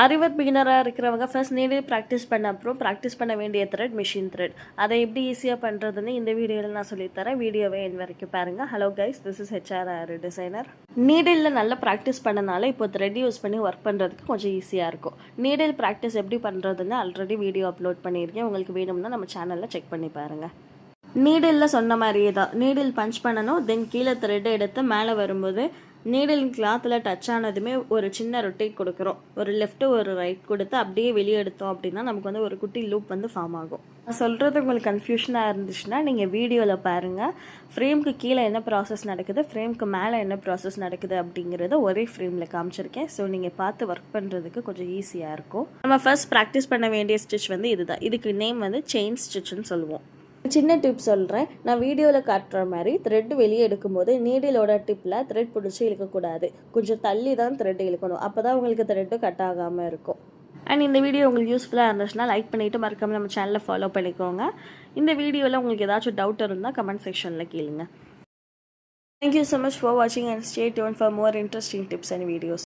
அறிவர் பிகினராக இருக்கிறவங்க first நீடே practice பண்ண அப்புறம் ப்ராக்டிஸ் பண்ண வேண்டிய த்ரெட் மிஷின் த்ரெட் அதை எப்படி ஈஸியாக பண்ணுறதுன்னு இந்த வீடியோவில் நான் சொல்லித்தரேன் வீடியோவை என் வரைக்கும் பாருங்கள் hello guys this is HR designer நீடிலில் நல்லா ப்ராக்டிஸ் பண்ணனால இப்போ த்ரெட் யூஸ் பண்ணி ஒர்க் பண்ணுறதுக்கு கொஞ்சம் ஈஸியாக இருக்கும். நீடில் ப்ராக்டிஸ் எப்படி பண்ணுறதுன்னு ஆல்ரெடி வீடியோ அப்லோட் பண்ணியிருக்கேன். உங்களுக்கு வேணும்னா நம்ம சேனலில் செக் பண்ணி பாருங்கள் நீடிலில் சொன்ன மாதிரியே தான். நீடில் பஞ்ச் பண்ணணும் தென் கீழே த்ரெட் எடுத்து மேலே வரும்போது நீடில் கிளாத்தில் டச் ஆனதுமே ஒரு சின்ன ரொட்டேட் கொடுக்குறோம். ஒரு லெஃப்ட்டு ஒரு ரைட் கொடுத்து அப்படியே வெளியே எடுத்தோம் அப்படின்னா நமக்கு வந்து ஒரு குட்டி லூப் வந்து ஃபார்ம் ஆகும். நான் சொல்கிறது உங்களுக்கு கன்ஃபியூஷனாக இருந்துச்சுன்னா நீங்கள் வீடியோவில் பாருங்கள் ஃப்ரேம்க்கு கீழே என்ன ப்ராசஸ் நடக்குது? ஃப்ரேம்க்கு மேலே என்ன ப்ராசஸ் நடக்குது அப்படிங்கிறத ஒரே ஃப்ரேமில் காமிச்சிருக்கேன். ஸோ நீங்கள் பார்த்து ஒர்க் பண்ணுறதுக்கு கொஞ்சம் ஈஸியாக இருக்கும். நம்ம ஃபர்ஸ்ட் ப்ராக்டிஸ் பண்ண வேண்டிய ஸ்டிச் வந்து இதுதான். இதுக்கு நேம் வந்து செயின் ஸ்டிச்சுன்னு சொல்லுவோம். சின்ன டிப் சொல்கிறேன் நான் வீடியோவில் காட்டுற மாதிரி த்ரெட் வெளியே எடுக்கும்போது நீடிலோட டிப்பில் த்ரெட் பிடிச்சி இழுக்கக்கூடாது. கொஞ்சம் தள்ளி தான் த்ரெட் இழுக்கணும். அப்போ தான் உங்களுக்கு த்ரெட்டு கட் ஆகாமல் இருக்கும். அண்ட் இந்த வீடியோ உங்களுக்கு யூஸ்ஃபுல்லாக இருந்துச்சுன்னா லைக் பண்ணிவிட்டு மறக்காமல் நம்ம சேனலை ஃபாலோ பண்ணிக்கோங்க. இந்த வீடியோவில் உங்களுக்கு ஏதாச்சும் டவுட் இருந்தால் கமெண்ட் செக்ஷனில் கேளுங்க. Thank you so much for வாட்சிங் and stay tuned for more interesting tips and videos